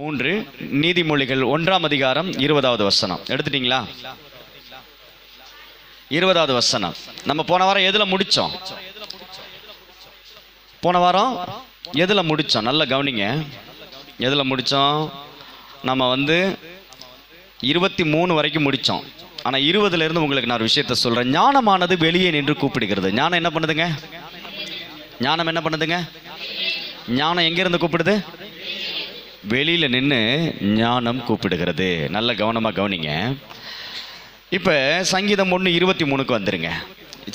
மூன்று நீதிமொழிகள் ஒன்றாம் அதிகாரம் இருபதாவது வசனம். எடுத்துட்டீங்களா? இருபதாவது வசனம். நம்ம போன வாரம் எதுல முடிச்சோம்? போன வாரம் எதுல முடிச்சோம்? நல்ல கவனிங்க. எதுல முடிச்சோம்? நம்ம வந்து இருபத்தி மூணு வரைக்கும் முடிச்சோம். ஆனா இருபதுல இருந்து உங்களுக்கு நான் ஒரு விஷயத்த சொல்றேன். ஞானமானது வெளியே நின்று கூப்பிடுகிறது. ஞானம் என்ன பண்ணுதுங்க? ஞானம் என்ன பண்ணுதுங்க? ஞானம் எங்க இருந்து கூப்பிடுது? வெளியில் நின்று ஞானம் கூப்பிடுகிறது. நல்ல கவனமாக கவனிங்க. இப்போ சங்கீதம் ஒன்று இருபத்தி மூணுக்கு வந்துருங்க.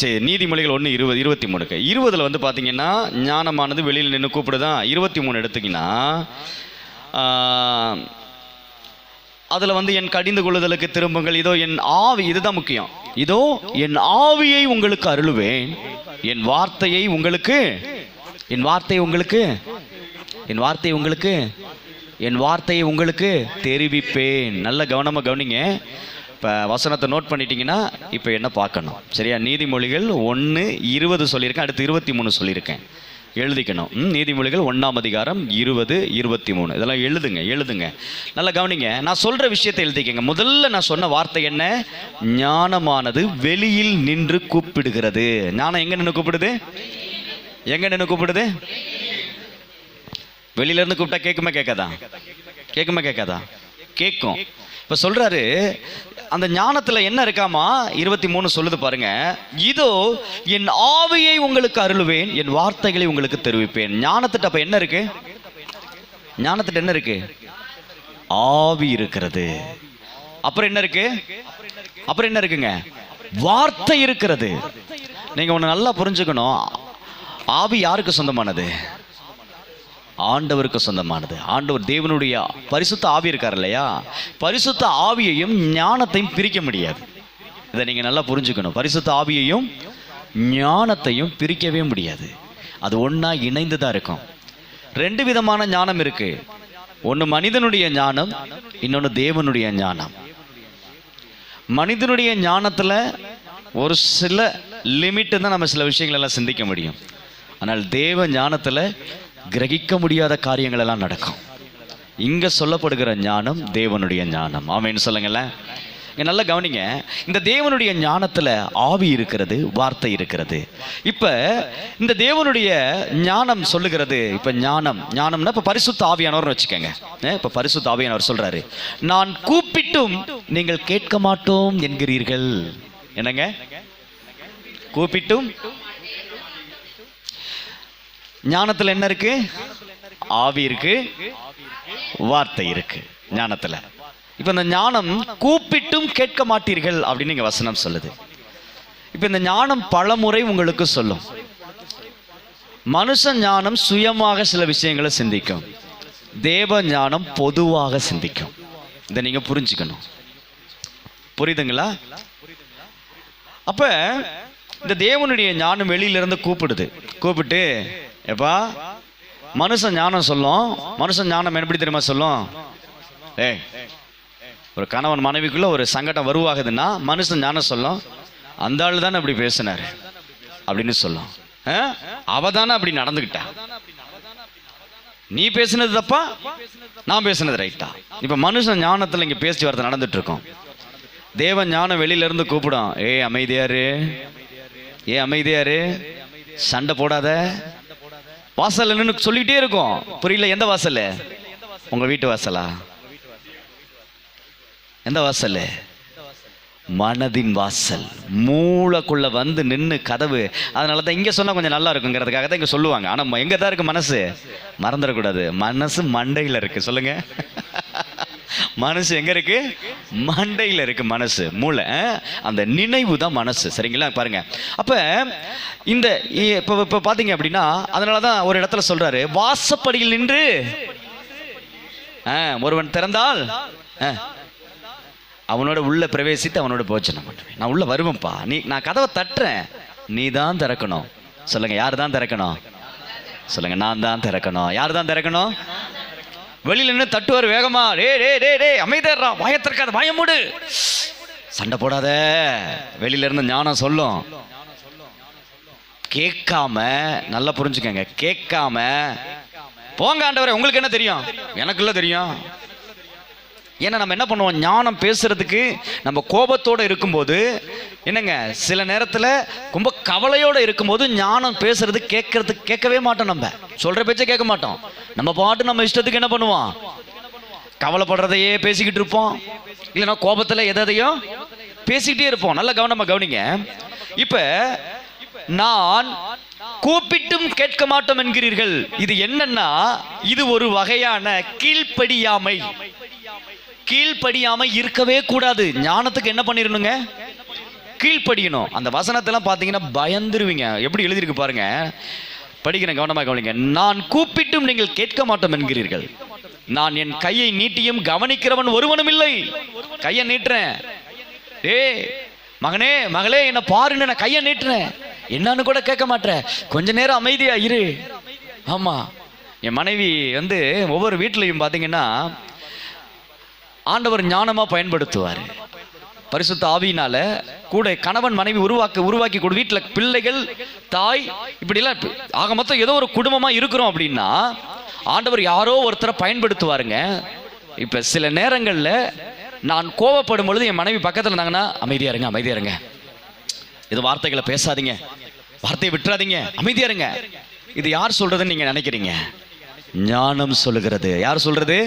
சரி நீதிமொழிகள் ஒன்று இருபது இருபத்தி மூணுக்கு. இருபதில் வந்து பார்த்தீங்கன்னா ஞானமானது வெளியில் நின்று கூப்பிடுதான் இருபத்தி மூணு எடுத்தீங்கன்னா அதில் வந்து என் கடிந்து கொள்ளுதலுக்கு திரும்புங்கள். இதோ என் ஆவி இதுதான் முக்கியம். இதோ என் ஆவியை உங்களுக்கு அருளுவேன். என் வார்த்தையை உங்களுக்கு என் வார்த்தை உங்களுக்கு என் வார்த்தை உங்களுக்கு என் வார்த்தையை உங்களுக்கு தெரிவிப்பேன். நல்ல கவனமாக கவனிங்க. இப்போ வசனத்தை நோட் பண்ணிட்டீங்கன்னா இப்போ என்ன பார்க்கணும்? சரியா? நீதிமொழிகள் ஒன்று இருபது சொல்லியிருக்கேன். அடுத்து இருபத்தி மூணு சொல்லியிருக்கேன். எழுதிக்கணும். ம், நீதிமொழிகள் ஒன்றாம் அதிகாரம் இருபது இருபத்தி மூணு. இதெல்லாம் எழுதுங்க எழுதுங்க. நல்லா கவனிங்க. நான் சொல்கிற விஷயத்தை எழுதிக்கங்க. முதல்ல நான் சொன்ன வார்த்தை என்ன? ஞானமானது வெளியில் நின்று கூப்பிடுகிறது. ஞானம் எங்கே நின்று கூப்பிடுது? எங்கே நின்று கூப்பிடுது? வெளியிலேருந்து கூப்பிட்டா கேட்குமா கேட்காதா? கேட்குமா கேட்காதா? கேட்கும். இப்போ சொல்கிறாரு அந்த ஞானத்தில் என்ன இருக்காமா? இருபத்தி மூணு சொல்லுது பாருங்க. இதோ என் ஆவியை உங்களுக்கு அருளுவேன் என் வார்த்தைகளை உங்களுக்கு தெரிவிப்பேன். ஞானத்திட்ட அப்போ என்ன இருக்கு? ஞானத்திட்ட என்ன இருக்கு? ஆவி இருக்கிறது. அப்புறம் என்ன இருக்கு? அப்புறம் என்ன இருக்குங்க? வார்த்தை இருக்கிறது. நீங்க ஒன்று நல்லா புரிஞ்சுக்கணும். ஆவி யாருக்கு சொந்தமானது? ஆண்டவருக்கு சொந்தமானது. ஆண்டவர் தேவனுடைய பரிசுத்த ஆவி இருக்கார் இல்லையா? பரிசுத்த ஆவியையும் ஞானத்தையும் பிரிக்க முடியாது. இதை நீங்கள் நல்லா புரிஞ்சுக்கணும். பரிசுத்த ஆவியையும் ஞானத்தையும் பிரிக்கவே முடியாது. அது ஒன்றா இணைந்து தான் இருக்கும். ரெண்டு விதமான ஞானம் இருக்கு. ஒன்று மனிதனுடைய ஞானம் இன்னொன்று தேவனுடைய ஞானம். மனிதனுடைய ஞானத்தில் ஒரு சில லிமிட்டு தான் நம்ம சில விஷயங்கள் எல்லாம் சிந்திக்க முடியும். ஆனால் தேவ ஞானத்தில் கிரகிக்க முடியாத காரியங்கள் எல்லாம் நடக்கும். இங்க சொல்லப்படுகிற ஞானம் தேவனுடைய ஞானம். ஆமேன்னு சொல்லுங்களேன். இங்க நல்லா கவனிங்க. இந்த தேவனுடைய ஞானத்துல ஆவி இருக்கிறது வார்த்தை இருக்கிறது. இப்ப இந்த தேவனுடைய ஞானம் சொல்லுகிறது இப்ப ஞானம். ஞானம்னா இப்ப பரிசுத்த ஆவியானவர்னு வச்சுக்கோங்க. இப்போ இப்ப பரிசுத்த ஆவியானவர் சொல்றாரு. நான் கூப்பிட்டும் நீங்கள் கேட்க மாட்டோம் என்கிறீர்கள். என்னங்க? கூப்பிட்டும் ஞானத்தில் என்ன இருக்கு? ஆவி இருக்கு. வார்த்தை இருக்கு. ஞானத்தில். இப்போ இந்த ஞானம் கூப்பிட்டும் கேட்க மாட்டீர்கள் அப்படின்னு இங்கே வசனம் சொல்லுது. இப்போ இந்த ஞானம் பலமுறை உங்களுக்கு சொல்லும். மனுஷ ஞானம் சுயமாக சில விஷயங்களை சிந்திக்கும். தேவ ஞானம் பொதுவாக சிந்திக்கும். இதை நீங்கள் புரிஞ்சுக்கணும். புரியுதுங்களா? அப்போ இந்த தேவனுடைய ஞானம் வெளியிலிருந்து கூப்பிடுது. கூப்பிட்டு எப்பா? மனுஷன் ஞானம் சொல்லும். மனுஷன் ஞானம் எப்படி தெரியுமா சொல்லும்? ஏய் ஒரு கணவன் மனைவிக்குள்ள ஒரு சங்கடம் வருவாகுதுன்னா மனுஷன் ஞானம் சொல்லும். அந்த ஆள் தானே அப்படி பேசினாரு. அப்படின்னு சொல்லும். அவ தானே அப்படி நடந்துக்கிட்டா நீ பேசினது தப்பா? நான் பேசினது ரைட்டா? இப்ப மனுஷன் ஞானத்துல இங்க பேசி வரது நடந்துட்டு இருக்கோம் தேவ ஞானம் வெளியில இருந்து கூப்பிடும். ஏய் அமைதியாரு ஏ அமைதியாரு சண்டை போடாத. வாசல் நின்று சொல்லிக்கிட்டே இருக்கும். புரியல எந்த வாசல் உங்க வீட்டு வாசலா? எந்த வாசல் மனதின் வாசல். மூளைக்குள்ள வந்து நின்று கதவு. அதனால தான் இங்கே சொன்னால் கொஞ்சம் நல்லா இருக்குங்கிறதுக்காக தான் இங்கே சொல்லுவாங்க. ஆனால் எங்கே தான் இருக்கு மனசு? மறந்துடக்கூடாது. மனசு மண்டையில் இருக்கு. சொல்லுங்க. மனசு எங்க இருக்கு? மண்டையில் இருக்கு மனசு மூளை. அந்த நினைவு தான் மனசு. சரிங்களா? பாருங்க. அப்ப இந்த இ- இப்போ இப்ப பாத்தீங்க அப்படின்னா அதனால தான் ஒரு இடத்துல சொல்றாரு வாசப்படியில் நின்று ஒருவன் திறந்தால் அவனோட உள்ள பிரவேசித்து அவனோட போச்சனம் பண்ணுவேன். நான் உள்ள வருவேன்ப்பா. நீ நான் கதவை தட்டுறேன். நீ தான் திறக்கணும். சொல்லுங்க யார் தான் திறக்கணும்? சொல்லுங்க நான் தான் திறக்கணும். யார் தான் திறக்கணும்? வெளியில நின்று தட்டுவார் வேகமா. டே டே டே டே அமைதியா வாயத்திற்காத வாய மூடு. சண்டை போடாத. வெளியில இருந்து ஞானம் சொல்லும். கேட்காம நல்லா புரிஞ்சுக்கங்க. கேட்காம. போங்க ஆண்டவரே உங்களுக்கு என்ன தெரியும்? எனக்குள்ள தெரியும். ஏன்னா நம்ம என்ன பண்ணுவோம்? ஞானம் பேசுறதுக்கு நம்ம கோபத்தோடு இருக்கும்போது என்னங்க சில நேரத்தில் ரொம்ப கவலையோடு இருக்கும்போது ஞானம் பேசுறது கேட்கறது கேட்கவே மாட்டோம் நம்ம. சொல்ற பேச்சை கேட்க மாட்டோம். நம்ம பாட்டு நம்ம இஷ்டத்துக்கு என்ன பண்ணுவோம்? கவலைப்படுறதையே பேசிக்கிட்டு இருப்போம். இல்லைன்னா கோபத்தில் எதையோ பேசிக்கிட்டே இருப்போம். நல்ல கவனமாக கவனிங்க. இப்போ நான் கூப்பிட்டும் கேட்க மாட்டோம் என்கிறீர்கள். இது என்னன்னா இது ஒரு வகையான கீழ்ப்படியாமை. கீழ்ப்படியாமை இருக்கவே கூடாது. ஞானத்துக்கு என்ன பண்ணிடணுங்க கீழ்ப்படியணும். அந்த வசனத்தெல்லாம் பார்த்தீங்கன்னா பயந்துருவீங்க. எப்படி எழுதியிருக்கு பாருங்க. படிக்கிறேன் கவனமாக கவனிங்க. நான் கூப்பிட்டும் நீங்கள் கேட்க மாட்டோம் என்கிறீர்கள். நான் என் கையை நீட்டியும் கவனிக்கிறவன் ஒருவனும் இல்லை. கையை நீட்டுறேன். டேய் மகனே மகளே என்ன பாருன்னு நான் கையை நீட்டுறேன். என்னன்னு கூட கேட்க மாட்டேன் கொஞ்ச நேரம் அமைதியா இரு. ஆமா. என் மனைவி வந்து ஒவ்வொரு வீட்லையும் பார்த்தீங்கன்னா ஆண்டவர் ஞானமாக பயன்படுத்துவார். பரிசுத்த ஆவியினால கூட கணவன் மனைவி உருவாக்க உருவாக்கி கொடு வீட்டில் பிள்ளைகள் தாய் இப்படிலாம் ஆக மொத்தம் ஏதோ ஒரு குடும்பமாக இருக்கிறோம் அப்படின்னா ஆண்டவர் யாரோ ஒருத்தரை பயன்படுத்துவாருங்க. இப்போ சில நேரங்களில் நான் கோவப்படும் பொழுது என் மனைவி பக்கத்தில் இருந்தாங்கன்னா அமைதியாக இருங்க அமைதியாக இருங்க. இது வார்த்தைகளை பேசாதீங்க. வார்த்தையை விட்டுறாதீங்க. அமைதியாக இருங்க. இது யார் சொல்கிறதுன்னு நீங்கள் நினைக்கிறீங்க? ஞானம் சொல்லுகிறது. யார் சொல்கிறது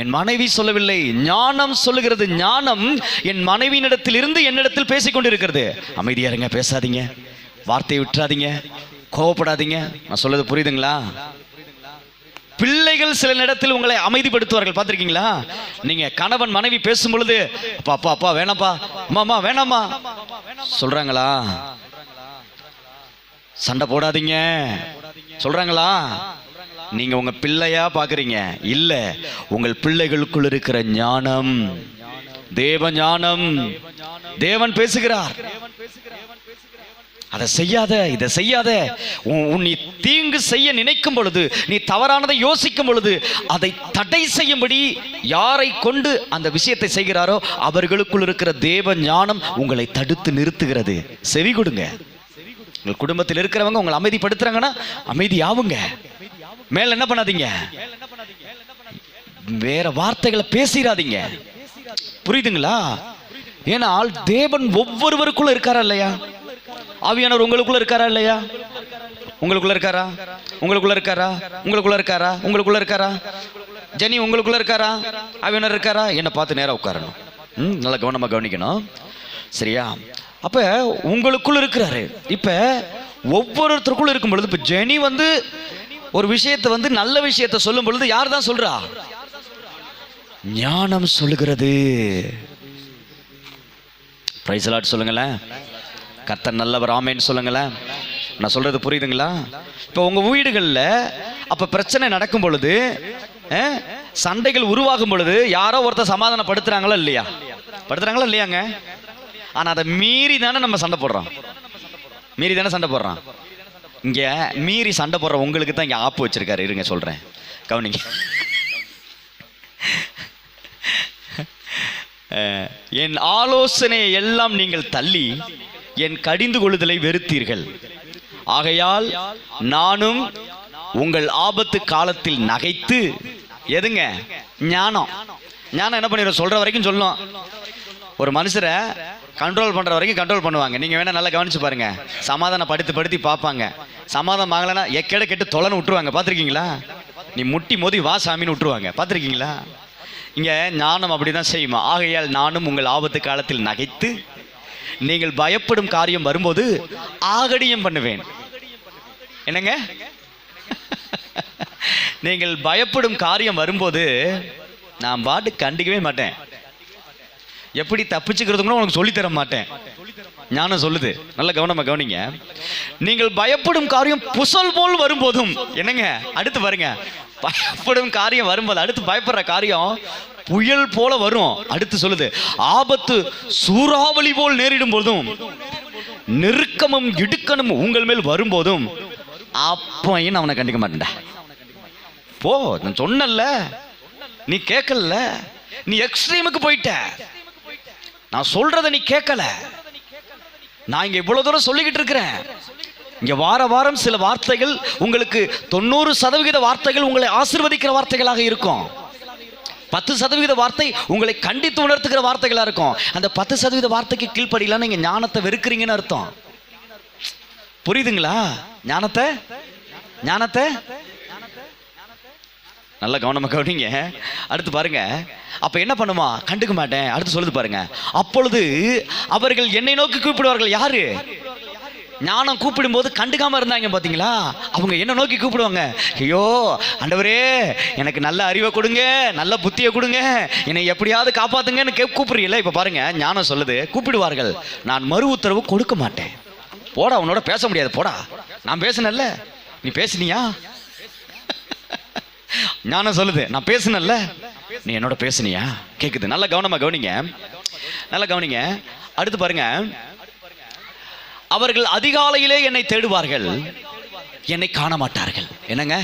என் மனைவி சொல்லவில்லை. ஞானம் சொல்லுகிறது. ஞானம் என் மனைவியினிடத்தில் இருந்து என்னிடத்தில் பேசிக்கொண்டிருக்கிறது அமைதியாருங்க அமைதியா இருங்க பேசாதீங்க. வார்த்தையை விட்டுறாதீங்க. கோவப்படாதீங்க. நான் சொல்றது புரியுதுங்களா? பிள்ளைகள் சில நேரத்தில் உங்களை அமைதிப்படுத்துவார்கள். பார்த்துருக்கீங்களா? நீங்க கணவன் மனைவி பேசும் பொழுது அப்பா அப்பா அப்பா வேணாப்பா அம்மா வேணாமா சொல்றாங்களா? சண்டை போடாதீங்க. சொல்றாங்களா? நீங்க உங்க பிள்ளையா பாக்குறீங்க. இல்ல உங்கள் பிள்ளைகளுக்குள் இருக்கிற ஞானம். தேவ ஞானம். தேவன் பேசுகிறார். அதை செய்யாத இதை செய்யாத. உன் நீ தீங்கு செய்ய நினைக்கும் பொழுது நீ தவறானதை யோசிக்கும் பொழுது அதை தடை செய்யும்படி யாரை கொண்டு அந்த விஷயத்தை செய்கிறாரோ அவர்களுக்குள் இருக்கிற தேவ ஞானம் உங்களை தடுத்து நிறுத்துகிறது. செவி கொடுங்க. உங்கள் குடும்பத்தில் இருக்கிறவங்க உங்களை அமைதிப்படுத்துறாங்கன்னா அமைதியாவுங்க. மேல என்ன பண்ணாதீங்க. வேற வார்த்தைகளை பேசிடாதீங்க புரியுதுங்களா? ஏனால் தேவன் ஒவ்வொருவருக்குள்ள இருக்காரா இல்லையா? ஆவியானவர் உங்களுக்குள்ள இருக்காரா இல்லையா? உங்களுக்குள்ள இருக்காரா? உங்களுக்குள்ள இருக்காரா? உங்களுக்குள்ள இருக்காரா? உங்களுக்குள்ள இருக்காரா? ஜெனி உங்களுக்குள்ள இருக்காரா? ஆவியானவர் இருக்காரா? என்னை பார்த்து நேரா உட்காரணும். ம் நல்லா கவனமா கவனிக்கணும். சரியா? அப்ப உங்களுக்குள்ள இருக்கிறாரு. இப்ப ஒவ்வொருத்தருக்குள்ள இருக்கும் பொழுது இப்ப ஜெனி வந்து ஒரு விஷயத்தை வந்து நல்ல விஷயத்தை சொல்லும் பொழுது யார் தான் சொல்றா? ஞானம் சொல்லுகிறது. பிரைஸ் லாட் சொல்லுங்களேன். கத்தன் நல்லவர் ஆமேன்னு சொல்லுங்களேன். நான் சொல்றது புரியுதுங்களா? இப்போ உங்க வீடுகளில் அப்ப பிரச்சனை நடக்கும் பொழுது சண்டைகள் உருவாகும் பொழுது யாரோ ஒருத்தர் சமாதானப்படுத்துறாங்களா இல்லையா? படுத்துறாங்களா இல்லையாங்க? ஆனால் அதை மீறி தானே நம்ம சண்டை போடுறோம். மீறி தானே சண்டை போடுறோம். இங்கே மீறி சண்டை போடுற உங்களுக்கு தான் இங்கே ஆப்பு வச்சிருக்காரு. இருங்க சொல்கிறேன் கவனிங்க. என் ஆலோசனையை எல்லாம் நீங்கள் தள்ளி என் கடிந்து கொள்ளுதலை வெறுத்தீர்கள். ஆகையால் நானும் உங்கள் ஆபத்து காலத்தில் நகைத்து எதுங்க? ஞானம். ஞானம் என்ன பண்ணிடும் சொல்ற வரைக்கும் சொல்லும். ஒரு மனுஷரை கண்ட்ரோல் பண்ணுற வரைக்கும் கண்ட்ரோல் பண்ணுவாங்க. நீங்கள் வேணால் நல்லா கவனிச்சு பாருங்க. சமாதானம் படுத்து படுத்தி பார்ப்பாங்க. சமாதானம் ஆகலைன்னா எக்கேட கெட்டு தொலைன்னு விட்டுருவாங்க. பார்த்துருக்கீங்களா? நீ முட்டி மோதி வா சாமின்னு விட்டுருவாங்க. பார்த்துருக்கீங்களா? இங்கே ஞானம் அப்படிதான் செய்யுமா? ஆகையால் நானும் உங்கள் ஆபத்து காலத்தில் நகைத்து நீங்கள் பயப்படும் காரியம் வரும்போது ஆகடியம் பண்ணுவேன். என்னங்க? நீங்கள் பயப்படும் காரியம் வரும்போது நான் பாட்டு கண்டிக்கவே மாட்டேன். எப்படி தப்பிச்சுக்கிறது கூட உனக்கு சொல்லித் தர மாட்டேன். ஞானம் சொல்லுது. நல்ல கவனமா கவனிங்க. நீங்கள் பயப்படும் காரியம் புசல் போல் வரும்போதும் என்னங்க? அடுத்து பாருங்க. பயப்படும் காரியம் வரும்போது அடுத்து பயப்படுற காரியம் புயல் போல வரும். அடுத்து சொல்லுது. ஆபத்து சூறாவளி போல் நேரிடும் போதும் நெருக்கமும் இடுக்கணும் உங்கள் மேல் வரும்போதும் அப்பையும் நான் அவனை கண்டிக்க மாட்டேன்டா. போ நான் சொன்னல நீ கேட்கல. நீ எக்ஸ்ட்ரீமுக்கு போயிட்ட. நான் சொல்றத நீ கேட்கல. நான் இங்க இவ்வளவு தூரம் சொல்லிக்கிட்டு இருக்கிறேன். இங்க வார வாரம் சில வார்த்தைகள் உங்களுக்கு தொண்ணூறு சதவிகித வார்த்தைகள் உங்களை ஆசிர்வதிக்கிற வார்த்தைகளாக இருக்கும். பத்து சதவீத வார்த்தை உங்களை கண்டித்து உணர்த்துகிற வார்த்தைகளாக இருக்கும். அந்த பத்து சதவீத வார்த்தைக்கு கீழ்ப்படியலாம் நீங்கள் ஞானத்தை வெறுக்கிறீங்கன்னு அர்த்தம். புரியுதுங்களா? ஞானத்தை? ஞானத்தை? நல்ல கவனமாக கவனிங்க. அடுத்து பாருங்க. அப்ப என்ன பண்ணுமா? கண்டுக்க மாட்டேன். அடுத்து சொல்லுது பாருங்க. அப்பொழுது அவர்கள் என்னை நோக்கி கூப்பிடுவார்கள். யாரு? ஞானம் கூப்பிடும்போது கண்டுக்காம இருந்தாங்க பாத்தீங்களா? அவங்க என்ன நோக்கி கூப்பிடுவாங்க. ஐயோ ஆண்டவரே எனக்கு நல்ல அறிவை கொடுங்க. நல்ல புத்தியை கொடுங்க. என்னை எப்படியாவது காப்பாத்துங்கன்னு கே கூப்பிடுறீல்ல? இப்ப பாருங்க. ஞானம் சொல்லுது. கூப்பிடுவார்கள். நான் மறு உத்தரவு கொடுக்க மாட்டேன். போடா உன்னோட பேச முடியாது. போடா. நான் பேசினல்ல நீ பேசினியா? ஞானம் சொல்லுது நான் பேசுனல்ல நீ என்னோட பேசுனியா? கேக்குது. நல்ல கவனமா கவனிங்க. நல்ல கவனிங்க. அடுத்து பாருங்க. அவர்கள் அதிகாலையிலே என்னை தேடுவார்கள். என்னை காண மாட்டார்கள் என்னங்க?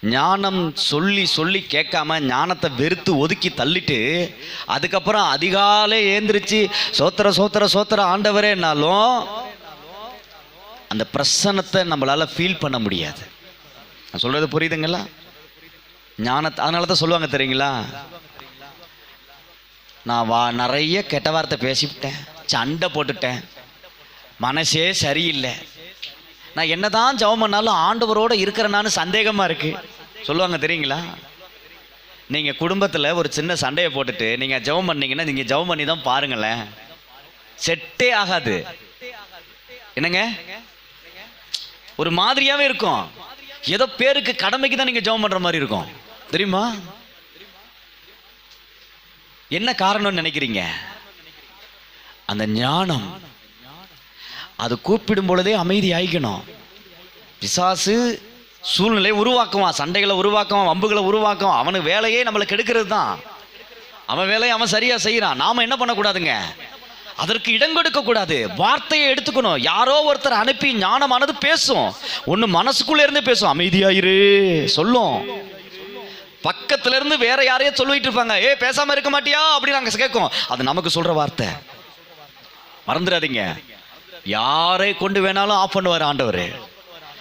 ஞானம் சொல்லி சொல்லி கேட்காம ஞானத்தை வெறுத்து ஒதுக்கி தள்ளிட்டு அதுக்கப்புறம் அதிகாலை ஏந்திரிச்சு சோத்திர சோத்திர சோத்திர ஆண்டவரேனாலும் அந்த பிரசன்னத்தை நம்மளால ஃபீல் பண்ண முடியாது. நான் சொல்றது புரியுதுங்களா? ஞானத்தை அதனால தான் சொல்லுவாங்க தெரியுங்களா? நான் வா நிறைய கெட்ட வார்த்தை பேசிவிட்டேன் சண்டை போட்டுட்டேன். மனசே சரியில்லை. நான் என்னதான் ஜெபம் பண்ணாலும் ஆண்டவரோட இருக்கிறேனான்னு சந்தேகமா இருக்கு. சொல்லுவாங்க தெரியுங்களா? நீங்க குடும்பத்துல ஒரு சின்ன சண்டையை போட்டுட்டு நீங்க ஜெபம் பண்ணீங்கன்னா நீங்க ஜெபம் பண்ணி தான் பாருங்களேன். செட்டே ஆகாது. என்னங்க? ஒரு மாதிரியாவே இருக்கும். ஏதோ பேருக்கு கடமைக்கு தான் நீங்க ஜெபம் பண்ற மாதிரி இருக்கும். தெரியுமா? என்ன காரணம்னு நினைக்கிறீங்க? அந்த ஞானம். அது கூப்பிடும் பொழுதே அமைதி ஆயிக்கணும். பிசாசு சூழ்நிலையை உருவாக்குவான் சண்டைகளை உருவாக்குவான் வம்புகளை உருவாக்குவான். அவனுக்கு வேலையே நம்மளுக்கு எடுக்கிறது தான். அவன் வேலையை அவன் சரியா செய்யறான் நாம என்ன பண்ணக்கூடாதுங்க? அதற்கு இடம் கொடுக்க கூடாது வார்த்தையை எடுத்துக்கணும். யாரோ ஒருத்தர் அனுப்பி ஞானமானது பேசும். ஒன்று மனசுக்குள்ளே இருந்து பேசும். அமைதியாயிரு. சொல்லும். பக்கத்துல இருந்து வேற யாரையோ சொல்லிட்டு இருப்பாங்க. ஏ பேசாம இருக்க மாட்டியா? அப்படின்னு நாங்க கேட்கும். அது நமக்கு சொல்ற வார்த்தை. மறந்துடாதீங்க. யாரை கொண்டு வேணாலும் ஆஃப் பண்ணுவார் ஆண்டவர்.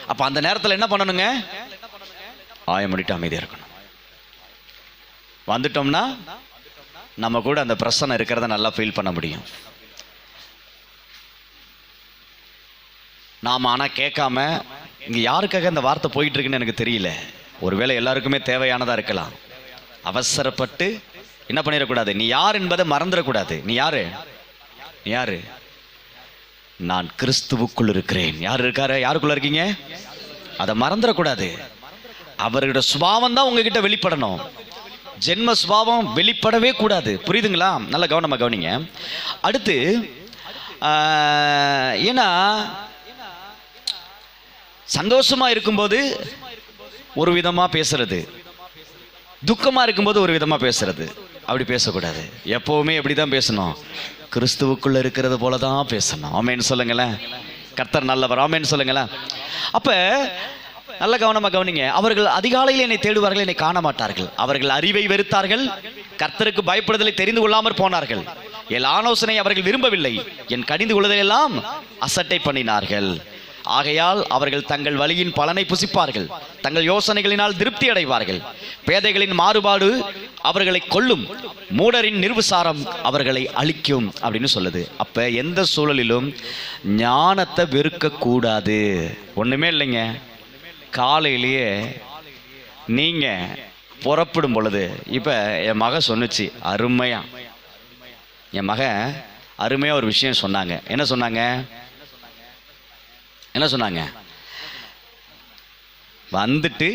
அப்ப அந்த நேரத்துல என்ன பண்ணணுங்க? ஆய முடிட்டு அமைதியா இருக்கணும். வந்துட்டோம்னா நம்ம கூட அந்த பிரச்சனை இருக்கிறத நல்லா ஃபீல் பண்ண முடியும். நாம் ஆனால் கேட்காம இங்கே யாருக்காக இந்த வார்த்தை போயிட்டுருக்குன்னு எனக்கு தெரியல. ஒருவேளை எல்லாருக்குமே தேவையானதாக இருக்கலாம். அவசரப்பட்டு என்ன பண்ணிடக்கூடாது? நீ யார் என்பதை மறந்துடக்கூடாது. நீ யாரு? நீ யாரு? நான் கிறிஸ்துவுக்குள் இருக்கிறேன். யார் இருக்காரு? யாருக்குள்ள இருக்கீங்க? அதை மறந்துடக்கூடாது. அவரோட சுபாவம் தான் உங்ககிட்ட வெளிப்படணும். ஜென்ம சுபாவம் வெளிப்படவே கூடாது. புரியுதுங்களா? நல்ல கவனமாக கவனிங்க. அடுத்து ஏன்னா சந்தோஷமா இருக்கும்போது ஒரு விதமா பேசுறது. துக்கமா இருக்கும்போது ஒரு விதமா பேசுறது. அப்படி பேசக்கூடாது. எப்பவுமே எப்படிதான் பேசணும். கிறிஸ்துவுக்குள்ள இருக்கிறது போல தான் பேசணும். ஆமேன்னு சொல்லுங்களேன். கர்த்தர் நல்லவர். ஆமேன்னு சொல்லுங்களேன். அப்ப நல்ல கவனமாக கவனிங்க. அவர்கள் அதிகாலையில் என்னை தேடுவார்கள் என்னை காண மாட்டார்கள் அவர்கள் அறிவை வெறுத்தார்கள். கர்த்தருக்கு பயப்படுதலை தெரிந்து கொள்ளாமற் போனார்கள். என் ஆலோசனை அவர்கள் விரும்பவில்லை. என் கடிந்து கொள்வதையெல்லாம் அசட்டை பண்ணினார்கள். ஆகையால் அவர்கள் தங்கள் வழியின் பலனை புசிப்பார்கள். தங்கள் யோசனைகளினால் திருப்தி அடைவார்கள். பேதைகளின் மாறுபாடு அவர்களை கொல்லும். மூடரின் நிர்விசாரம் அவர்களை அழிக்கும் அப்படின்னு சொல்லுது. அப்ப எந்த சூழலிலும் ஞானத்தை வெறுக்க கூடாது ஒண்ணுமே இல்லைங்க. காலையிலேயே நீங்க புறப்படும் பொழுது இப்ப என் மக சொன்னுச்சு அருமையா. என் மக அருமையா ஒரு விஷயம் சொன்னாங்க. என்ன சொன்னாங்க? என்ன சொன்னாங்க? வந்துட்டு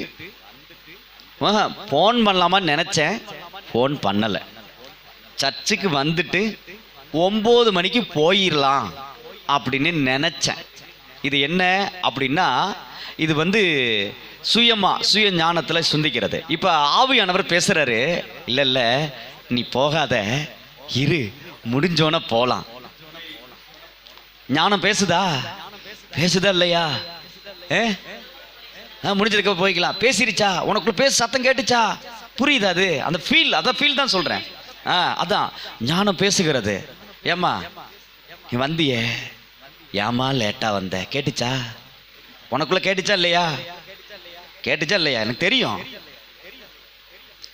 ஃபோன் பண்ணலாமான்னு நினச்சேன். ஃபோன் பண்ணலை. சர்ச்சுக்கு வந்துட்டு ஒம்பது மணிக்கு போயிடலாம் அப்படின்னு நினச்சேன். இது என்ன அப்படின்னா இது வந்து சுயமா சுய ஞானத்தில் சிந்திக்கிறது. இப்போ ஆவியானவர் பேசுகிறாரு இல்லை இல்லை நீ போகாத. இரு முடிஞ்சோன போகலாம் ஞானம் பேசுதா? பேசுதா இல்லையா ஏ? ஆ போய்க்கலாம். பேசிருச்சா? உனக்குள்ள பேச சத்தம் கேட்டுச்சா? புரியுது அது? அந்த ஃபீல் அதான் ஃபீல் தான் சொல்றேன். ஆ அதான். ஞானம் பேசுகிறது. ஏம்மா? நீ வந்தியே. ஏமா லேட்டா வந்த? கேட்டுச்சா? உனக்குள்ள கேட்டுச்சா இல்லையா? கேட்டுச்சா இல்லையா? எனக்கு தெரியும்.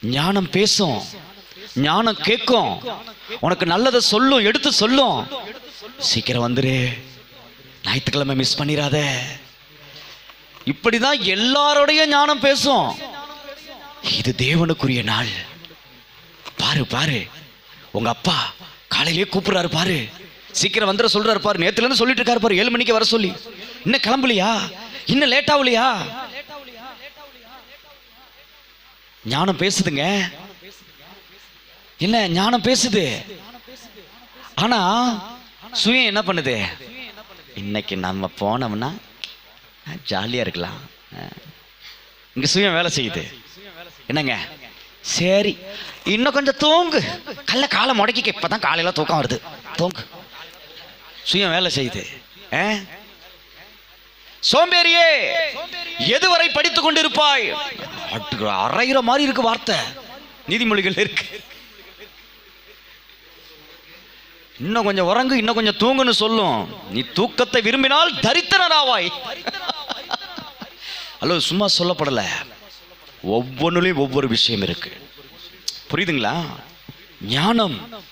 ஞானம் பேசும். ஞானம் கேட்கும். உனக்கு நல்லதை சொல்லும் எடுத்து சொல்லும். சீக்கிரம் வந்துரு. ஞாயிற்றுக்கிழமை மிஸ் பண்ணிடாத இப்படிதான் எல்லாரோடைய ஞானம் பேசும். இது தேவனுக்குரிய நாள். பாரு பாரு. உங்க அப்பா காலையிலே கூப்பிடுறாரு பாரு. சீக்கிரம் வந்துட சொல்றாரு பாரு. நேத்துல இருந்து சொல்லிட்டு இருக்காரு பாரு. ஏழு மணிக்கு வர சொல்லி. இன்னும் கிளம்பலையா? இன்னும் லேட் ஆகலையா? ஞானம் பேசுதுங்க. என்ன ஞானம் பேசுது? ஆனா சுயம் என்ன பண்ணுது? இன்னைக்கு நம்ம போனோம்னா ஜாலியாக இருக்கலாம். இங்கே சுயம் வேலை செய்யுது. என்னங்க? சரி. இன்னும் கொஞ்சம் தூங்கு. கல்ல காலை முடக்கிக்க இப்பதான் காலையில் தூக்கம் வருது. தூங்கு. சுயம் வேலை செய்யுது. ஆ? சோம்பேறியே எதுவரை படித்துக் கொண்டிருப்பாய்? அட்டு, அரைகிற மாதிரி இருக்கு வார்த்தை. நீதிமொழிகள் இருக்கு. இன்னும் கொஞ்சம் உறங்கு இன்னும் கொஞ்சம் தூங்குன்னு சொல்லும். நீ தூக்கத்தை விரும்பினால் தரித்திரனாவாய். ஹலோ சும்மா சொல்லப்படல. ஒவ்வொன்றுலையும் ஒவ்வொரு விஷயம் இருக்கு. புரியுதுங்களா? ஞானம்.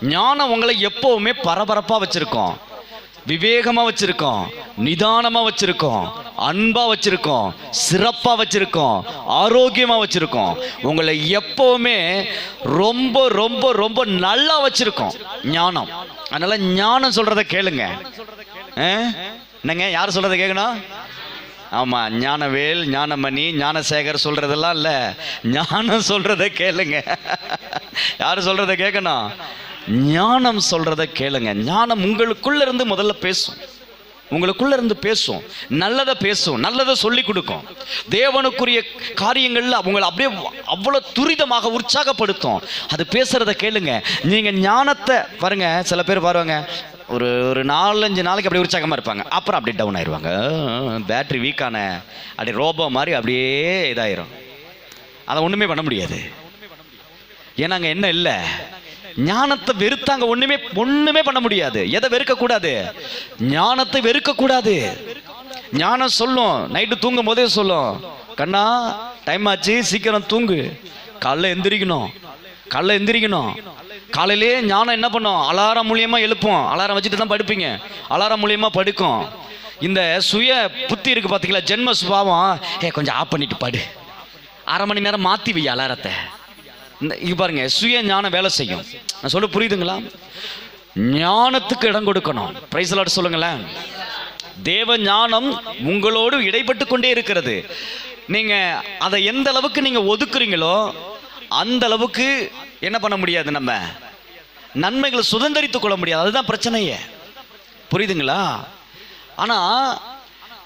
ஞானம் உங்களை எப்பவுமே பரபரப்பா வச்சிருக்கோம். விவேகமா வச்சிருக்கோம் நிதானமா வச்சிருக்கோம் அன்பா வச்சிருக்கோம் சிறப்பா வச்சிருக்கோம் ஆரோக்கியமா வச்சிருக்கோம். உங்களை எப்பவுமே ரொம்ப ரொம்ப ரொம்ப நல்லா வச்சிருக்கோம். ஞானம். அதனால ஞானம் சொல்றத கேளுங்க. என்னங்க? யார் சொல்றத கேட்கணும் ஆமா ஞானவேல் ஞானமணி ஞானசேகர் சொல்றதெல்லாம் இல்ல. ஞானம் சொல்றத கேளுங்க. யாரு சொல்றத கேட்கணும் ஞானம் சொல்றத கேளுங்க. ஞானம் உங்களுக்குள்ள இருந்து முதல்ல பேசும். உங்களுக்குள்ள இருந்து பேசும். நல்லதை பேசும். நல்லதை சொல்லி கொடுக்கும். தேவனுக்குரிய காரியங்களில் அவங்களை அப்படியே அவ்வளோ துரிதமாக உற்சாகப்படுத்தும். அது பேசுறத கேளுங்க. நீங்க ஞானத்தை பாருங்க சில பேர் பாருவாங்க ஒரு ஒரு நாலஞ்சு நாளைக்கு அப்படியே உற்சாகமாக இருப்பாங்க. அப்புறம் அப்படியே டவுன் ஆயிடுவாங்க பேட்டரி வீக்கான அப்படியே ரோபோ மாதிரி அப்படியே இதாயிரும். அதை ஒன்றுமே பண்ண முடியாது. ஏன்னா அங்கே என்ன இல்லை? ஞானத்தை வெறுத்தாங்க ஒண்ணுமே ஒண்ணுமே பண்ண முடியாது. எதை வெறுக்க கூடாது ஞானத்தை வெறுக்க கூடாது ஞானம் சொல்லும். நைட்டு தூங்கும் போதே சொல்லும். கண்ணா டைம் ஆச்சு சீக்கிரம் தூங்கு. காலைல எந்திரிக்கணும். காலைல எந்திரிக்கணும். காலையிலே ஞானம் என்ன பண்ணும்? அலாரம் மூலியமா எழுப்போம். அலாரம் வச்சுட்டு தான் படுப்பீங்க. அலாரம் மூலியமா படுக்கும். இந்த சுய புத்தி இருக்கு பாத்தீங்களா? ஜென்ம சுபாவம். ஏ கொஞ்சம் ஆஃப் பண்ணிட்டு படு. அரை மணி நேரம் மாத்தி வை அலாரத்தை. இங்க பாருங்க சுய ஞானம் வேலை செய்யும். நான் சொல்ல புரியுதுங்களா? ஞானத்துக்கு இடம் கொடுக்கணும். பிரைஸ் லாட் சொல்லுங்களேன். தேவ ஞானம் உங்களோடு இடைப்பட்டு கொண்டே இருக்கிறது. நீங்க அதை எந்த அளவுக்கு நீங்க ஒதுக்குறீங்களோ அந்த அளவுக்கு என்ன பண்ண முடியாது நம்ம. நன்மைகளை சுதந்திரித்துக் கொள்ள முடியாது. அதுதான் பிரச்சனையே. புரியுதுங்களா? ஆனா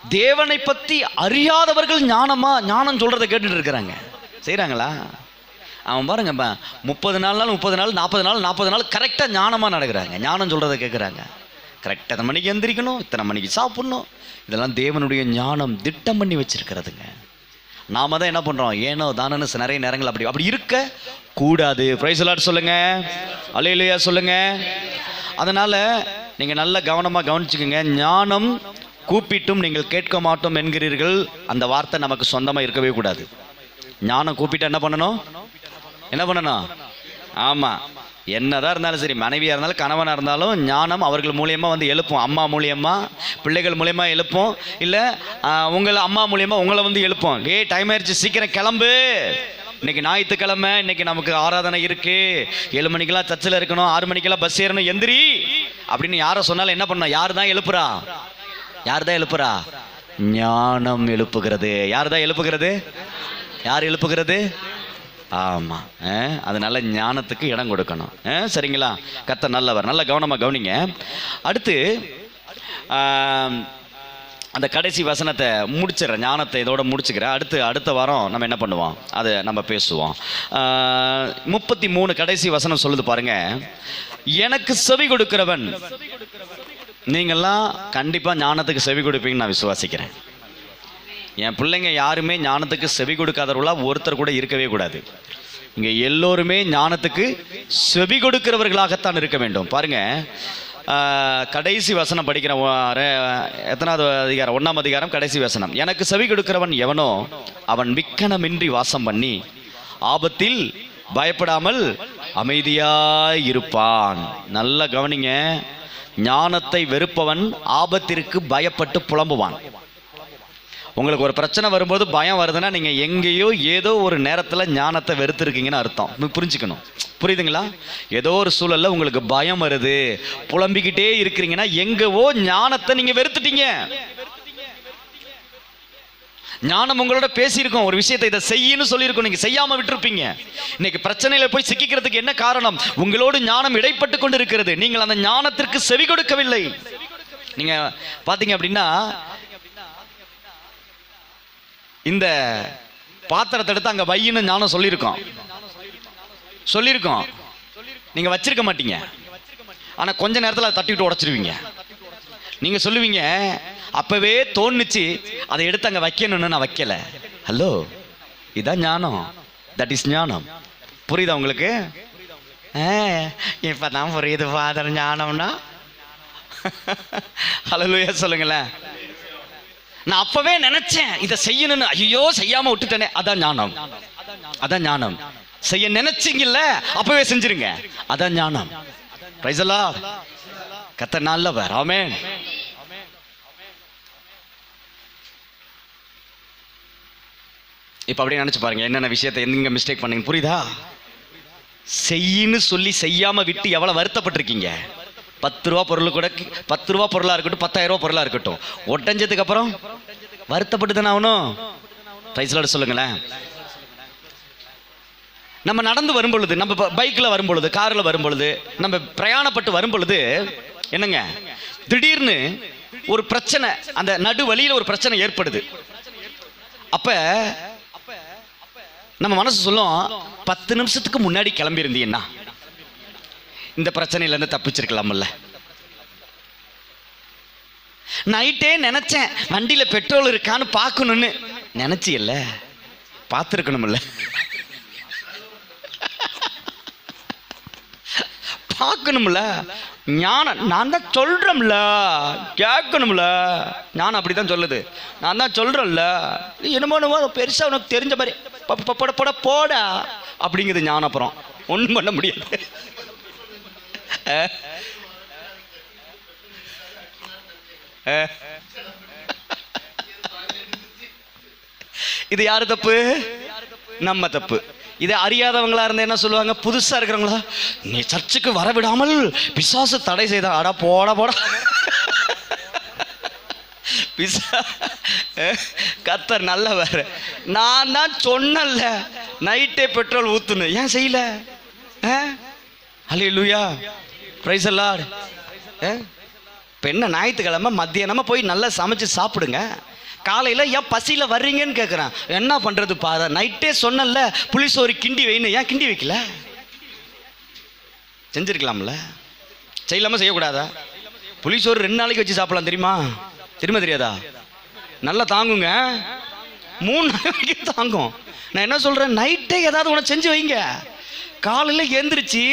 தேவனை பத்தி அறியாதவர்கள் ஞானமா ஞானம் சொல்றதை கேட்டுட்டு இருக்கிறாங்க. செய்யறாங்களா அவன் பாருங்க பா, முப்பது நாள் முப்பது நாள் நாற்பது நாள் நாற்பது நாள் கரெக்டாக ஞானமாக நடக்கிறாங்க. ஞானம் சொல்கிறத கேட்குறாங்க கரெக்டாக இத்தனை மணிக்கு எந்திரிக்கணும்? இத்தனை மணிக்கு சாப்பிட்ணும்? இதெல்லாம் தேவனுடைய ஞானம் திட்டம் பண்ணி வச்சிருக்கிறதுங்க. நாம தான் என்ன பண்ணுறோம் ஏனோ தானன்னு நிறைய நேரங்கள் அப்படி அப்படி இருக்க கூடாது. பிரைஸ் சொல்லுங்கள் சொல்லுங்க. அலையிலையா சொல்லுங்கள் அதனால் நீங்கள் நல்ல கவனமாக கவனிச்சுக்கோங்க. ஞானம் கூப்பிட்டும் நீங்கள் கேட்க மாட்டோம் என்கிறீர்கள். அந்த வார்த்தை நமக்கு சொந்தமாக இருக்கவே கூடாது. ஞானம் கூப்பிட்டா என்ன பண்ணணும்? என்ன பண்ணணும்? ஆமாம் என்னதான் இருந்தாலும் சரி மனைவியாக இருந்தாலும் கணவனாக இருந்தாலும் ஞானம் அவர்கள் மூலியமா வந்து எழுப்போம். அம்மா மூலியமா பிள்ளைகள் மூலியமா எழுப்போம். இல்லை உங்களை அம்மா மூலியமா உங்களை வந்து எழுப்போம். ஏ டைம் ஆயிடுச்சு சீக்கிரம் கிளம்பு. இன்னைக்கு ஞாயிற்றுக்கிழமை இன்னைக்கு நமக்கு ஆராதனை இருக்கு. ஏழு மணிக்கெல்லாம் சர்ச்சில் இருக்கணும் ஆறு மணிக்கெல்லாம் பஸ் ஏறணும் எந்திரி. அப்படின்னு யாரை சொன்னாலும் என்ன பண்ணணும்? யார் தான் எழுப்புறா? யார் தான் எழுப்புறா? ஞானம் எழுப்புகிறது. யார் தான் எழுப்புகிறது? யார் எழுப்புகிறது? ஆமாம் அஹ், அதனால ஞானத்துக்கு இடம் கொடுக்கணும். சரிங்களா? கத்த நல்லவர். நல்ல கவனமாக கவனிங்க. அடுத்து அந்த கடைசி வசனத்தை முடிச்சிடுறேன். ஞானத்தை இதோட முடிச்சுக்கிறேன். அடுத்து அடுத்த வாரம் நம்ம என்ன பண்ணுவோம்? அதை நம்ம பேசுவோம். முப்பத்தி மூணு கடைசி வசனம் சொல்லுது பாருங்க. எனக்கு செவி கொடுக்கிறவன். நீங்கள்லாம் கண்டிப்பாக ஞானத்துக்கு செவி கொடுப்பீங்கன்னு நான் விசுவாசிக்கிறேன். என் பிள்ளைங்க யாருமே ஞானத்துக்கு செவி கொடுக்காதவர்களாக ஒருத்தர் கூட இருக்கவே கூடாது. இங்கே எல்லோருமே ஞானத்துக்கு செவி கொடுக்கிறவர்களாகத்தான் இருக்க வேண்டும். பாருங்க கடைசி வசனம் படிக்கிற எத்தனாவது அதிகாரம் ஒன்றாம் அதிகாரம் கடைசி வசனம். எனக்கு செவி கொடுக்கிறவன் எவனோ அவன் விக்கனமின்றி வாசம் பண்ணி ஆபத்தில் பயப்படாமல் அமைதியாய் இருப்பான் நல்லா கவனிங்க ஞானத்தை வெறுப்பவன் ஆபத்திற்கு பயப்பட்டு புலம்புவான். உங்களுக்கு ஒரு பிரச்சனை வரும்போது பயம் வருதுன்னா நீங்கள் எங்கேயோ ஏதோ ஒரு நேரத்தில் ஞானத்தை வெறுத்துருக்கீங்கன்னு அர்த்தம். புரிஞ்சுக்கணும். புரியுதுங்களா? ஏதோ ஒரு சூழல்ல உங்களுக்கு பயம் வருது. புலம்பிக்கிட்டே இருக்கிறீங்கன்னா எங்கவோ ஞானத்தை நீங்கள் வெறுத்துட்டீங்க. ஞானம் உங்களோட பேசியிருக்கோம். ஒரு விஷயத்தை இதை செய்யன்னு சொல்லியிருக்கோம். நீங்க செய்யாம விட்டுருப்பீங்க. இன்னைக்கு பிரச்சனையில போய் சிக்கிக்கிறதுக்கு என்ன காரணம்? உங்களோடு ஞானம் இடைப்பட்டு கொண்டு இருக்கிறது நீங்கள் அந்த ஞானத்திற்கு செவி கொடுக்கவில்லை. நீங்க பாத்தீங்க அப்படின்னா இந்த பாத்திரத்தை எடுத்து அங்கே வையின்னு ஞானம் சொல்லியிருக்கோம். சொல்லியிருக்கோம். நீங்கள் வச்சிருக்க மாட்டீங்க. ஆனால் கொஞ்ச நேரத்தில் அதை தட்டி விட்டு உடச்சிருவீங்க. நீங்கள் சொல்லுவீங்க அப்போவே தோணுச்சு அதை எடுத்து அங்கே வைக்கணும்னு நான் வைக்கல. ஹலோ இதான் ஞானம். தட் இஸ் ஞானம். புரியுதா உங்களுக்கு? ஆ, இப்பதான் புரியுது ஃபாதர் ஞானம்னா. ஹலோயா சொல்லுங்களேன். நான் அப்பவே நினைச்சேன் இதை செய்யணும்னு. ஐயோ செய்யாம விட்டுட்டேனே. அதான் ஞானம். அதான் ஞானம். செய்ய நினைச்சீங்கல்ல அப்பவே செஞ்சிருங்க. அதான் ஞானம். பிரைசலா கத்த நல்லவர். ஆமென் இப்ப அப்படியே நினைச்சு பாருங்க என்னென்ன விஷயத்தை எங்க மிஸ்டேக் பண்ணீங்க. புரியுதா? செய்யின்னு சொல்லி செய்யாம விட்டு எவ்வளவு வருத்தப்பட்டிருக்கீங்க? பத்து ரூபா பொருள் கூட பத்து ரூபா பொருளாக இருக்கட்டும் பத்தாயிரம் ரூபா பொருளாக இருக்கட்டும். ஒட்டஞ்சதுக்கு அப்புறம் வருத்தப்பட்டு தானே ஆகணும்? பிரைஸ்லோட சொல்லுங்களேன். நம்ம நடந்து வரும்பொழுது நம்ம பைக்கில் வரும்பொழுது காரில் வரும்பொழுது நம்ம பிரயாணப்பட்டு வரும்பொழுது என்னங்க? திடீர்னு ஒரு பிரச்சனை அந்த நடு வழியில் ஒரு பிரச்சனை ஏற்படுது. அப்போ நம்ம மனசு சொல்லும் பத்து நிமிஷத்துக்கு முன்னாடி கிளம்பியிருந்தீங்கன்னா இந்த பிரச்சனையில இருந்து தப்பிச்சிருக்கலாம்ல. நைட்டே நினைச்சேன் வண்டியில பெட்ரோல் இருக்கான்னு பார்க்கணும்னு. நினைச்சியல்ல. பார்த்துருக்கணும்ல. பார்க்கணும்ல. ஞானம் நான் தான் சொல்றேன்ல கேட்கணும்ல. ஞானம் அப்படிதான் சொல்லுது. நான் தான் சொல்றேன்ல என்னமோ என்னமோ பெருசா உனக்கு தெரிஞ்ச மாதிரி. ப- போட போட போடா அப்படிங்குது ஞானம் அப்புறம். ஒன்றும் பண்ண முடியாது இது யாரு தப்பு? நம்ம தப்பு. இதை அறியாதவங்களா இருந்தா என்ன சொல்லுவாங்க? புதுசா இருக்கிறவங்களா? நீ சர்ச்சுக்கு வர விடாமல் பிசாசு தடை செய்தான். அடா போட போட. பிசா கத்தர் நல்லவர். நான் தான் சொன்னல நைட்டே பெட்ரோல் ஊத்துன்னு. ஏன் செய்யல? ஹலோ லூயா ப்ரைஸ் எல்லாம் இப்போ என்ன ஞாயிற்றுக்கிழமை மத்தியானமாக போய் நல்லா சமைச்சு சாப்பிடுங்க. காலையில் ஏன் பசியில் வர்றீங்கன்னு கேட்குறான் என்ன பண்ணுறது பாரு நைட்டே சொன்னல புளிசோறு கிண்டி வைன்னு ஏன் கிண்டி வைக்கல? செஞ்சிருக்கலாம்ல. செய்யலாமா செய்யக்கூடாதா? புளிசோறு ரெண்டு நாளைக்கு வச்சு சாப்பிடலாம் தெரியுமா? தெரியுமா தெரியாதா? நல்லா தாங்குங்க. மூணு நாளைக்கு தாங்கும். நான் என்ன சொல்கிறேன் நைட்டே ஏதாவது உனக்கு செஞ்சு வைங்க. காலையில் எந்திரிச்சு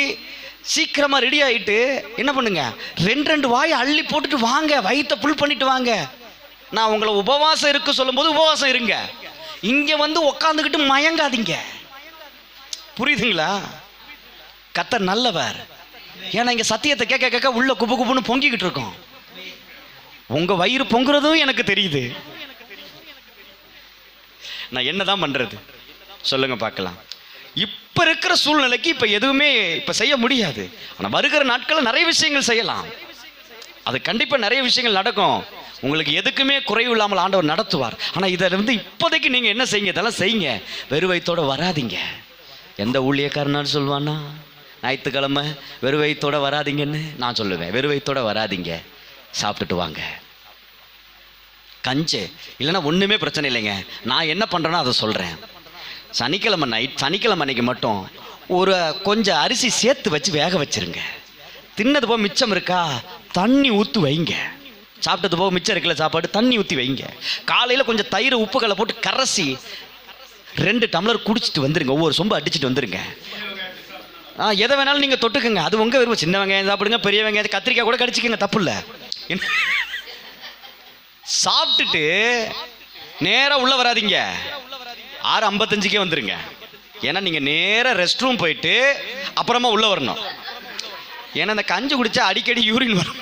சீக்கிரமாக ரெடி ஆகிட்டு என்ன பண்ணுங்க? ரெண்டு ரெண்டு வாயை அள்ளி போட்டுட்டு வாங்க. வயிற்றை புல் பண்ணிட்டு வாங்க. நான் உங்களை உபவாசம் இருக்க சொல்லும்போது உபவாசம் இருங்க. இங்கே வந்து உக்காந்துக்கிட்டு மயங்காதீங்க. புரியுதுங்களா? கத்த நல்லவர். ஏன்னா இங்கே சத்தியத்தை கேட்க கேட்க உள்ள குபு குபுன்னு பொங்கிக்கிட்டு இருக்கோம். உங்க வயிறு பொங்குறதும் எனக்கு தெரியுது. நான் என்னதான் பண்றது? சொல்லுங்க பார்க்கலாம். இப்போ இருக்கிற சூழ்நிலைக்கு இப்போ எதுவுமே இப்போ செய்ய முடியாது. ஆனால் வருகிற நாட்களில் நிறைய விஷயங்கள் செய்யலாம். அது கண்டிப்பாக நிறைய விஷயங்கள் நடக்கும். உங்களுக்கு எதுக்குமே குறைவு இல்லாமல் ஆண்டவர் நடத்துவார். ஆனால் இதை வந்து இப்போதைக்கு நீங்கள் என்ன செய்யுங்க? இதெல்லாம் செய்யுங்க. வெறுவைத்தோடு வராதீங்க. எந்த ஊழியக்காரனாலும் சொல்லுவானா ஞாயிற்றுக்கிழமை வெறுவைத்தோடு வராதீங்கன்னு நான் சொல்லுவேன். வெறுவைத்தோடு வராதீங்க. சாப்பிட்டுட்டு வாங்க. கஞ்சு. இல்லைன்னா ஒன்றுமே பிரச்சனை இல்லைங்க. நான் என்ன பண்ணுறேனோ அதை சொல்கிறேன் சனிக்கிழமை நைட் சனிக்கிழமை அன்னைக்கு மட்டும் ஒரு கொஞ்சம் அரிசி சேர்த்து வச்சு வேக வச்சிருங்க. தின்னது போக மிச்சம் இருக்கா? தண்ணி ஊற்றி வைங்க. சாப்பிட்டது போக மிச்சம் இருக்குல்ல சாப்பாடு? தண்ணி ஊற்றி வைங்க. காலையில் கொஞ்சம் தயிர் உப்புகளை போட்டு கரைசி ரெண்டு டம்ளர் குடிச்சிட்டு வந்துருங்க. ஒவ்வொரு சொம்பு அடிச்சுட்டு வந்துருங்க. ஆ எதை வேணாலும் நீங்கள் தொட்டுக்கங்க. அது உங்கள் விருப்பம். சின்ன வெங்காயம் சாப்பிடுங்க பெரிய வெங்காயம் கத்திரிக்காய் கூட கடிச்சிக்கங்க தப்பு இல்லை. சாப்பிட்டுட்டு நேராக உள்ளே வராதீங்க. ஆறு ஐம்பத்தஞ்சுக்கே வந்துருங்க. ஏன்னா நீங்கள் நேராக ரெஸ்ட் ரூம் போயிட்டு அப்புறமா உள்ளே வரணும். ஏன்னா இந்த கஞ்சி குடிச்சா அடிக்கடி யூரின் வரும்.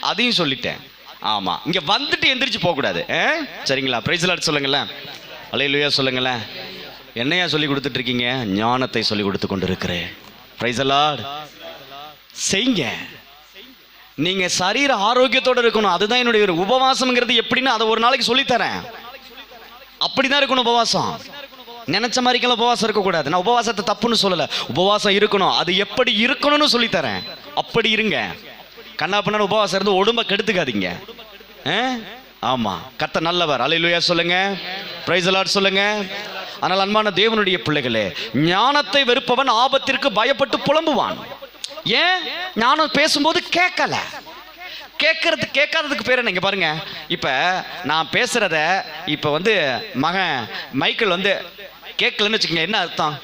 அதையும் சொல்லிட்டேன். ஆமாம் இங்கே வந்துட்டு எந்திரிச்சு போகக்கூடாது. ஆ? சரிங்களா? ப்ரைஸ் லாட் சொல்லுங்களேன். அலையிலுயா சொல்லுங்களேன். என்னையா சொல்லி கொடுத்துட்ருக்கீங்க ஞானத்தை சொல்லி கொடுத்து கொண்டு இருக்கிறேன் ப்ரைஸ் லாட் செய்யுங்க நீங்கள் சரீர ஆரோக்கியத்தோடு இருக்கணும். அதுதான் என்னுடைய ஒரு உபவாசம்ங்கிறது எப்படின்னு அதை ஒரு நாளைக்கு சொல்லித்தரேன். அப்படிதான் இருக்கணும் உபவாசம். நினைச்ச மாதிரிக்கெல்லாம் உபவாசம் இருக்கக்கூடாது நான் உபவாசத்தை தப்புன்னு சொல்லல. உபவாசம் இருக்கணும். அது எப்படி இருக்கணும்னு சொல்லித்தரேன் அப்படி இருங்க. கண்ணா பண்ண உபவாசம் இருந்து உடம்ப கெடுத்துக்காதீங்க. ஆ? ஆமா. கத்த நல்லவர். அலையிலுயா சொல்லுங்க. பிரைஸ் அலாட் சொல்லுங்க. ஆனால் அன்பான தேவனுடைய பிள்ளைகளே ஞானத்தை வெறுப்பவன் ஆபத்திற்கு பயப்பட்டு புலம்புவான். ஏன்? ஞானம் பேசும்போது கேட்கல. கேட்கறது கேட்காததுக்கு பேர் என்ன இங்க பாருங்க. இப்போ நான் பேசுறத இப்போ வந்து மகன் மைக்கேல் வந்து கேட்கலன்னு வச்சுக்கோங்க என்ன அர்த்தம்?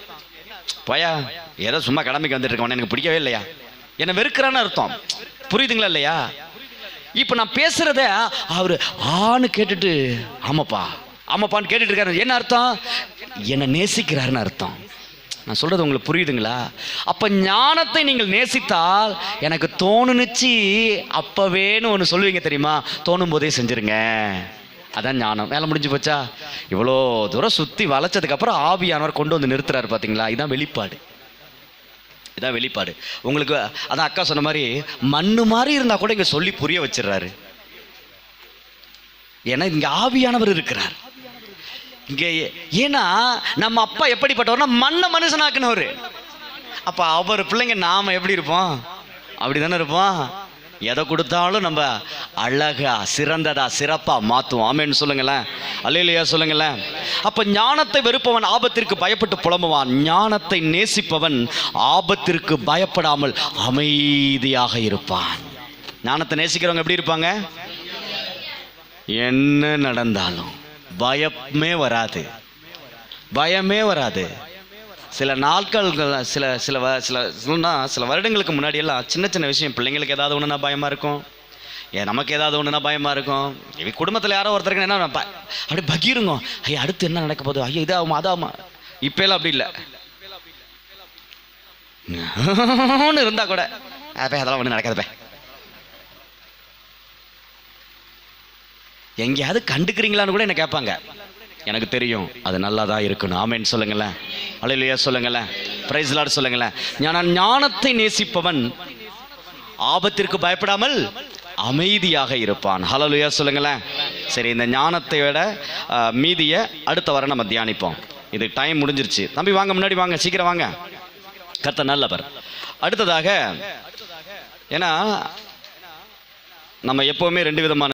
போயா ஏதோ சும்மா கடமைக்கு வந்துட்டு இருக்கவன எனக்கு பிடிக்கவே இல்லையா? என்னை வெறுக்கிறான்னு அர்த்தம். புரியுதுங்களா இல்லையா? இப்போ நான் பேசுறத அவர் ஆன்னு கேட்டுட்டு ஆமாப்பா ஆமாப்பான்னு கேட்டுட்டு இருக்காரு. என்ன அர்த்தம்? என்னை நேசிக்கிறாருன்னு அர்த்தம். நான் சொல்கிறது உங்களுக்கு புரியுதுங்களா? அப்போ ஞானத்தை நீங்கள் நேசித்தால் எனக்கு தோணுனுச்சு அப்பவேன்னு ஒன்று சொல்லுவீங்க தெரியுமா? தோணும் போதே செஞ்சுருங்க. அதான் ஞானம். வேலை முடிஞ்சு போச்சா? இவ்வளோ தூரம் சுற்றி வளைச்சதுக்கப்புறம் ஆவியானவர் கொண்டு வந்து நிறுத்துறாரு பார்த்தீங்களா இதுதான் வெளிப்பாடு. இதான் வெளிப்பாடு. உங்களுக்கு அதான் அக்கா சொன்ன மாதிரி மண்ணு மாதிரி இருந்தால் கூட இங்கே சொல்லி புரிய வச்சிடுறாரு. ஏன்னா இங்கே ஆவியானவர் இருக்கிறார். இங்கேயே ஏன்னா நம்ம அப்பா எப்படிப்பட்டவர்னா மண்ணை மனுஷனாக்குனவர். அப்போ அவர் பிள்ளைங்க நாம் எப்படி இருப்போம்? அப்படிதானே இருப்போம்? எதை கொடுத்தாலும் நம்ம அழகா சிறந்ததா சிறப்பா மாத்துவோம். ஆமேன்னு சொல்லுங்களேன். அல்லையா சொல்லுங்களேன். அப்ப ஞானத்தை வெறுப்பவன் ஆபத்திற்கு பயப்பட்டு புலம்புவான். ஞானத்தை நேசிப்பவன் ஆபத்திற்கு பயப்படாமல் அமைதியாக இருப்பான். ஞானத்தை நேசிக்கிறவங்க எப்படி இருப்பாங்க? என்ன நடந்தாலும். பயமே வராது. பயமே வராது. சில நாட்கள் சில சில வ- சில சொல்லணும்னா சில வருடங்களுக்கு முன்னாடியெல்லாம் சின்ன சின்ன விஷயம் பிள்ளைங்களுக்கு ஏதாவது ஒன்றுனா பயமாக இருக்கும். ஏன் நமக்கு ஏதாவது ஒன்றுனா பயமாக இருக்கும். இவங்க குடும்பத்தில் யாரோ ஒருத்தருக்கு என்ன ப- அப்படியே பகிருங்க. ஐயா அடுத்து என்ன நடக்க போகுது? ஐயா இதாகுமா அதாகுமா இப்போலாம் அப்படி இல்லை. இருந்தால் கூட அப்போ அதெல்லாம் ஒன்றும் நடக்காதுப்பே எங்கேயாவது கண்டுக்கிறீங்களான்னு கூட என்ன கேட்பாங்க. எனக்கு தெரியும் அது நல்லா தான் இருக்கணும். ஆமேன்னு சொல்லுங்களேன். அலையிலையா சொல்லுங்களேன். பிரைஸ் லார்ட் சொல்லுங்களேன். ஞான ஞானத்தை நேசிப்பவன் ஆபத்திற்கு பயப்படாமல் அமைதியாக இருப்பான். ஹலலுயா சொல்லுங்களேன். சரி இந்த ஞானத்தை விட மீதியை அடுத்த வாரம் நம்ம தியானிப்போம். இது டைம் முடிஞ்சிருச்சு. தம்பி வாங்க முன்னாடி வாங்க. சீக்கிரம் வாங்க. கத்த நல்லவர். அடுத்ததாக ஏன்னா நம்ம எப்போவுமே ரெண்டு விதமான